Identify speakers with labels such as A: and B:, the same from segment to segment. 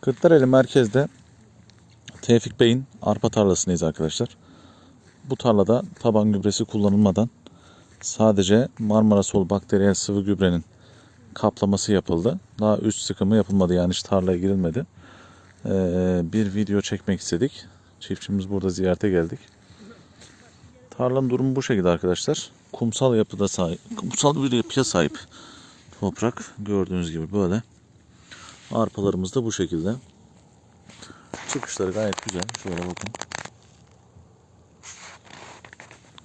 A: Kırklareli merkezde Tevfik Bey'in arpa tarlasındayız arkadaşlar. Bu tarlada taban gübresi kullanılmadan sadece Marmara Sol bakteriyel sıvı gübrenin kaplaması yapıldı. Daha üst sıkımı yapılmadı yani hiç tarlaya girilmedi. Ee, bir video çekmek istedik. Çiftçimiz burada ziyarete geldik. Tarlanın durumu bu şekilde arkadaşlar. Kumsal yapıda sahip, kumsal bir yapıya sahip toprak. Gördüğünüz gibi böyle. Arpalarımız da bu şekilde. Çıkışları gayet güzel. Şöyle bakın.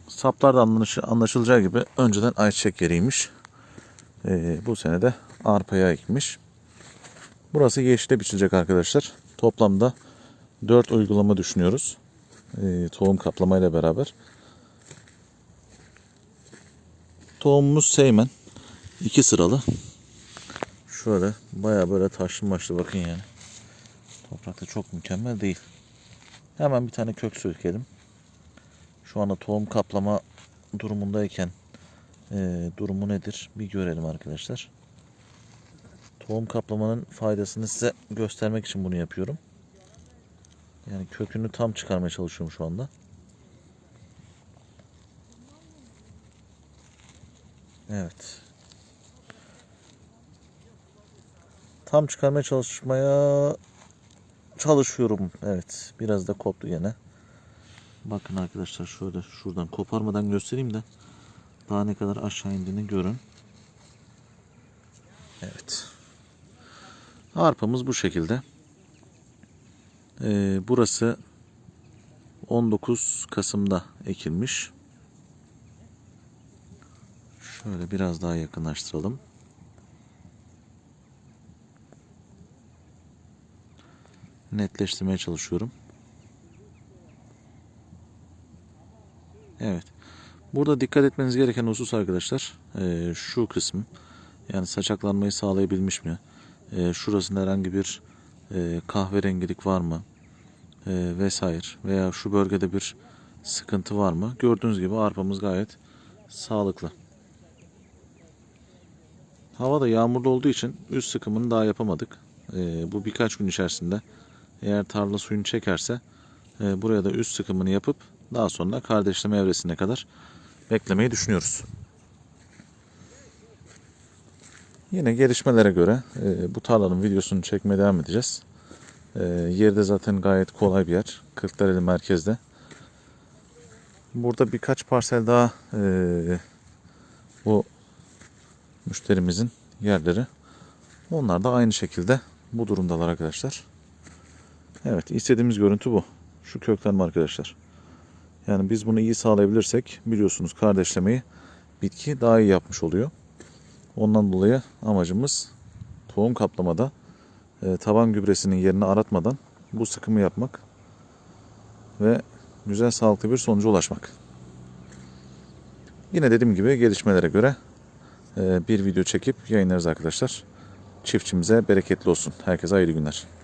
A: Saplar da anlaşı- anlaşılacağı gibi önceden ayçiçek yeriymiş. Ee, bu sene de arpaya ekmiş. Burası yeşile biçilecek arkadaşlar. Toplamda 4 uygulama düşünüyoruz. Ee, tohum kaplamayla beraber. Tohumumuz Seymen. 2 sıralı. Şöyle baya böyle taşlı maçlı bakın yani. Toprakta çok mükemmel değil. Hemen bir tane kök sökelim. Şu anda tohum kaplama durumundayken e, durumu nedir bir görelim arkadaşlar. Tohum kaplamanın faydasını size göstermek için bunu yapıyorum. Yani kökünü tam çıkarmaya çalışıyorum şu anda. Evet. Tam çıkarmaya çalışmaya çalışıyorum. Evet. Biraz da koptu yine. Bakın arkadaşlar şöyle şuradan koparmadan göstereyim de daha ne kadar aşağı indiğini görün. Evet. Arpamız bu şekilde. Ee, burası 19 Kasım'da ekilmiş. Şöyle biraz daha yakınlaştıralım. Netleştirmeye çalışıyorum. Evet. Burada dikkat etmeniz gereken husus arkadaşlar eee, şu kısım yani saçaklanmayı sağlayabilmiş mi? Eee, şurasında herhangi bir eee, kahverengilik var mı? Eee, vesaire veya şu bölgede bir sıkıntı var mı? Gördüğünüz gibi arpamız gayet sağlıklı. Hava da yağmurlu olduğu için üst sıkımını daha yapamadık. Eee, bu birkaç gün içerisinde eğer tarla suyunu çekerse eee, buraya da üst sıkımını yapıp daha sonra kardeşleme evresine kadar beklemeyi düşünüyoruz. Yine gelişmelere göre e, bu tarlanın videosunu çekmeye devam edeceğiz. E, yeri zaten gayet kolay bir yer. Kırklareli merkezde. Burada birkaç parsel daha e, bu müşterimizin yerleri. Onlar da aynı şekilde bu durumdalar arkadaşlar. Evet istediğimiz görüntü bu. Şu köklenme arkadaşlar. Yani biz bunu iyi sağlayabilirsek biliyorsunuz kardeşlemeyi bitki daha iyi yapmış oluyor. Ondan dolayı amacımız tohum kaplamada e, taban gübresinin yerini aratmadan bu sıkımı yapmak ve güzel sağlıklı bir sonuca ulaşmak. Yine dediğim gibi gelişmelere göre e, bir video çekip yayınlarız arkadaşlar. Çiftçimize bereketli olsun. Herkese hayırlı günler.